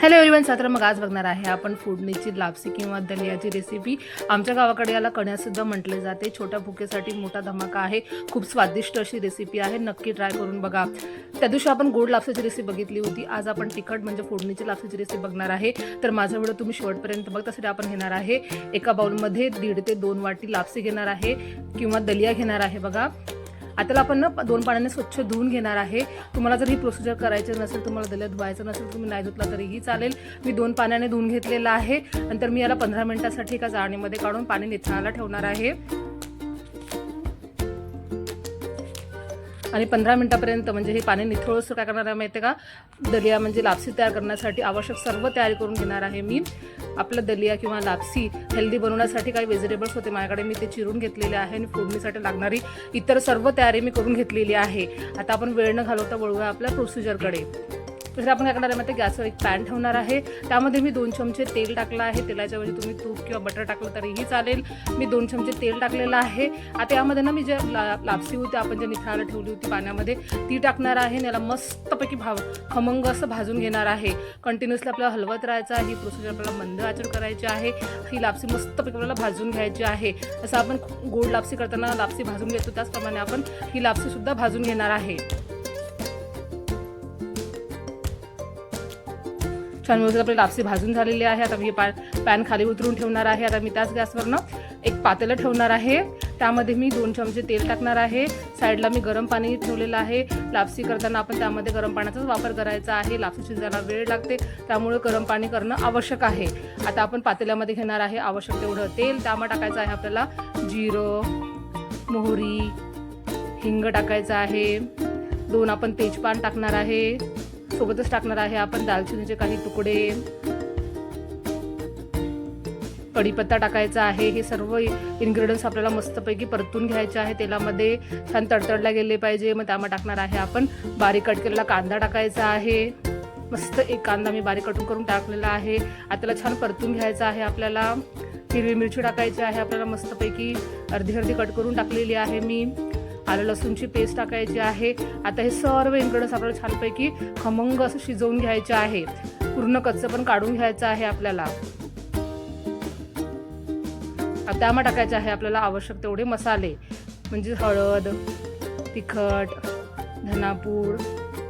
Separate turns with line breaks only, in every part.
Hello everyone Sartre मग आज बघणार आहे आपण फोडणीची लापसी किंवा दलियाची रेसिपी आमच्या गावाकडे याला कण्यासुद्धा म्हटले जाते. छोट्या भुकेसाठी मोठा धमाका आहे. खूप स्वादिष्ट अशी रेसिपी आहे. नक्की ट्राय करून बघा. त्या दिवशी आपण गोड लापसाची रेसिपी बघितली होती. आज आपण तिखट म्हणजे फोडणीची लापसाची रेसिपी बघणार आहे. तर माझा व्हिडिओ तुम्ही शेवटपर्यंत बघ त्यासाठी आपण घेणार आहे. एका बाउलमध्ये दीड ते दोन वाटी लापसी घेणार आहे किंवा दलिया घेणार आहे बघा. आता आपण ना दोन पाण्याने स्वच्छ धुवून घेणार आहे. तुम्हाला जर ही प्रोसिजर करायची नसेल तुम्हाला दिलं धुवायचं नसेल तुम्ही नाही धुतला तरीही चालेल. मी दोन पाण्याने धुवून घेतलेलं आहे. नंतर मी याला पंधरा मिनिटासाठी एका जाळणीमध्ये काढून पाणी निथळायला ठेवणार आहे. आणि पंधरा मिनटापर्यंत म्हणजे हे पाणी निथळूस काय करणार आहे माहिती आहे का? दलिया म्हणजे लापसी तयार करण्यासाठी आवश्यक सर्व तयारी करून घेणार आहे मी. आपलं दलिया किंवा लापसी हेल्दी बनवण्यासाठी काही व्हेजिटेबल्स होते माझ्याकडे. मी ते चिरून घेतलेले आहे आणि फोडणीसाठी लागणारी इतर सर्व तयारी मी करून घेतलेली आहे. आता आपण वेळ न घालवता वळूया आपल्या प्रोसिजरकडे. तर आपण काय करणार आहे माहिती गॅसवर एक पॅन ठेवणार आहे. त्यामध्ये मी दोन चमचे तेल टाकलं आहे. तेलाच्या तुम्ही तूप किंवा बटर टाकलं तरीही चालेल. मी दोन चमचे तेल टाकलेलं आहे. आता यामध्ये ना मी जे ला लापसी होती आपण जे निथळायला ठेवली होती पाण्यामध्ये ती टाकणार आहे. आणि याला मस्तपैकी भाव खमंग असं भाजून घेणार आहे. कंटिन्युअसली आपल्याला हलवत राहायचं आहे. ही प्रोसिजर आपल्याला मंद आचर करायची आहे. ही लापसी मस्तपैकी आपल्याला भाजून घ्यायची आहे. असं आपण गोड लापसी करताना लापसी भाजून घेतो. त्याचप्रमाणे आपण ही लापसीसुद्धा भाजून घेणार आहे. छान व्यवस्थित आपली लापसी भाजून झालेली आहे. आता मी पॅन पॅन खाली उतरून ठेवणार आहे. आता मी त्याच गॅसवरनं एक पातेलं ठेवणार आहे. त्यामध्ये मी दोन चमचे तेल टाकणार आहे. साईडला मी गरम पाणी ठेवलेलं आहे. लापसी करताना आपण त्यामध्ये गरम पाण्याचाच वापर करायचा आहे. लापसी शिजायला वेळ लागते. त्यामुळे गरम पाणी करणं आवश्यक आहे. आता आपण पातेल्यामध्ये घेणार आहे आवश्यक तेवढं तेल. त्यामध्ये टाकायचं आहे आपल्याला जिरं मोहरी हिंग टाकायचं आहे. दोन आपण तेजपान टाकणार आहे. सोबतच टाकणार आहे आपण दालचिनीचे काही तुकडे. कढीपत्ता टाकायचा आहे. हे सर्व इन्ग्रेडियंट्स आपल्याला मस्तपैकी परतून घ्यायचे आहे. तेलामध्ये छान तडतडल्या गेले पाहिजे. मग त्यामध्ये टाकणार आहे आपण बारीक कट केलेला कांदा टाकायचा आहे. मस्त एक कांदा मी बारीक कटून करून टाकलेला आहे. आता त्याला छान परतून घ्यायचा आहे आपल्याला. हिरवी मिरची टाकायची आहे. आपल्याला मस्तपैकी अर्धी अर्धी कट करून टाकलेली आहे मी. आलं लसूणची पेस्ट टाकायची आहे. आता हे सर्व इन्ग्रेडियंट्स आपल्याला छानपैकी खमंग असं शिजवून घ्यायचे आहे. पूर्ण कच्चं पण काढून घ्यायचं आहे आपल्याला. आता त्यामध्ये टाकायचे आहे आपल्याला आवश्यक तेवढे मसाले. म्हणजे हळद तिखट धनापूड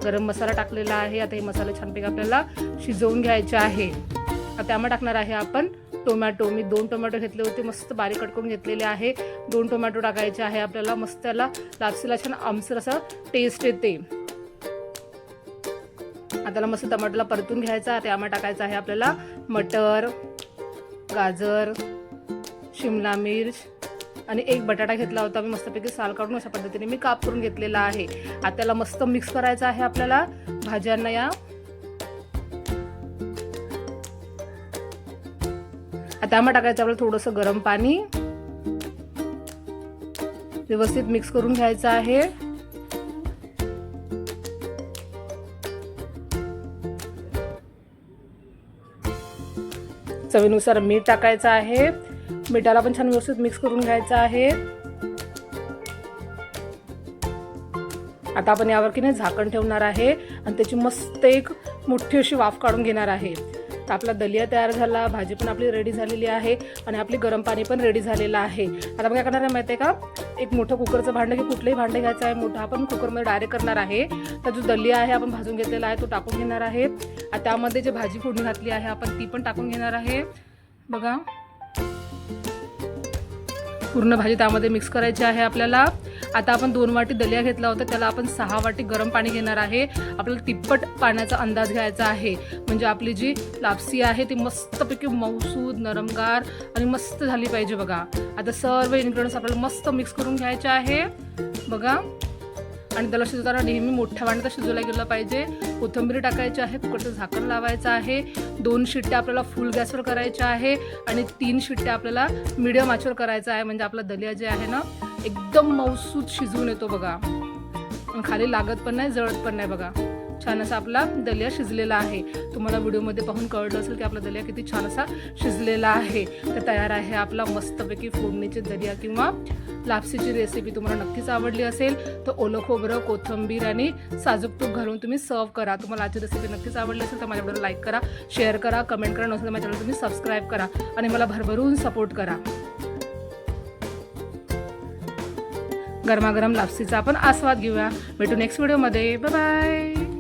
गरम मसाला टाकलेला आहे. आता हे मसाले छानपैकी आपल्याला शिजवून घ्यायचे आहे. आता त्यामध्ये टाकणार आहे आपण टोमॅटो मी दोन टोमॅटो घेतले होते मस्त बारीक कट करून घेतलेले आहे. दोन टोमॅटो टाकायचे आहे आपल्याला मस्त त्याला लापसीला छान आमसर असा टेस्ट येते. आता त्याला मस्त टमाटोला परतून घ्यायचा त्यामध्ये टाकायचं आहे आपल्याला मटर गाजर शिमला मिर्च आणि एक बटाटा घेतला होता मी मस्तपैकी साल काढून अशा पद्धतीने मी काप करून घेतलेला आहे. आता त्याला मस्त मिक्स करायचं आहे आपल्याला भाज्यांना या आता त्यामध्ये टाकायचं आपलं थोडंसं गरम पाणी. व्यवस्थित मिक्स करून घ्यायचं आहे. चवीनुसार मीठ टाकायचं आहे. मिठाला पण छान व्यवस्थित मिक्स करून घ्यायचं आहे. आता आपण यावर की नाही झाकण ठेवणार आहे आणि त्याची मस्त एक मोठी अशी वाफ काढून घेणार आहे. तर आपला दलिया तयार झाला भाजी पण आपली रेडी झालेली आहे आणि आपली गरम पाणी पण रेडी झालेलं आहे. आता आपण काय करणार आहे माहिती आहे का? एक मोठं कुकरचं भांडं की कुठलंही भांडं घ्यायचं आहे मोठं आपण कुकरमध्ये डायरेक्ट करणार आहे. तर जो दलिया आहे आपण भाजून घेतलेला आहे तो टाकून घेणार आहे. त्यामध्ये जे भाजी फोडणी घातली आहे आपण ती पण टाकून घेणार आहे. बघा. पूर्ण भाजी त्यामध्ये मिक्स करायची आहे आपल्याला. आता आपण दोन वाटी दलिया घेतला होता त्याला आपण सहा वाटी गरम पाणी घेणार आहे. आपल्याला तिप्पट पाण्याचा अंदाज घ्यायचा आहे. म्हणजे आपली जी लापसी आहे ती मस्तपैकी मऊसूद नरमगार आणि मस्त झाली पाहिजे बघा. आता सर्व इन्ग्रेडियंट्स आपल्याला मस्त मिक्स करून घ्यायचे आहे. बघा. आणि त्याला शिजवताना नेहमी मोठ्या वाण्यात शिजवला गेलं पाहिजे. कोथिंबीर टाकायची आहे कुकरचं झाकण लावायचं आहे. दोन शिट्ट्या आपल्याला फुल गॅसवर करायच्या आहे आणि तीन शिट्ट्या आपल्याला मिडियम आचवर करायचं आहे. म्हणजे आपला दलिया जे आहे ना एकदम मौसूद शिजवून येतो बघा. खाली लागत पण नाही जळत पण नाही बघा. छान असा आपला दलिया शिजलेला आहे. तुम्हाला व्हिडिओमध्ये पाहून कळलं असेल की आपला दलिया किती छान असा शिजलेला आहे. तर तयार आहे आपला मस्तपैकी फोडणीची दलिया किंवा लापसीची रेसिपी तुम्हाला नक्कीच आवडली असेल. तर ओलं खोबरं कोथिंबीर आणि साजूक तूप घालून तुम्ही सर्व करा. तुम्हाला आजची रेसिपी नक्कीच आवडली असेल तर माझ्या व्हिडिओला लाईक करा शेअर करा कमेंट करा. नसेल तर माझ्या तुम्ही सबस्क्राईब करा आणि मला भरभरून सपोर्ट करा. गरमागरम लापसीचा आपण आस्वाद घेऊया. भेटू नेक्स्ट व्हिडिओमध्ये बाय बाय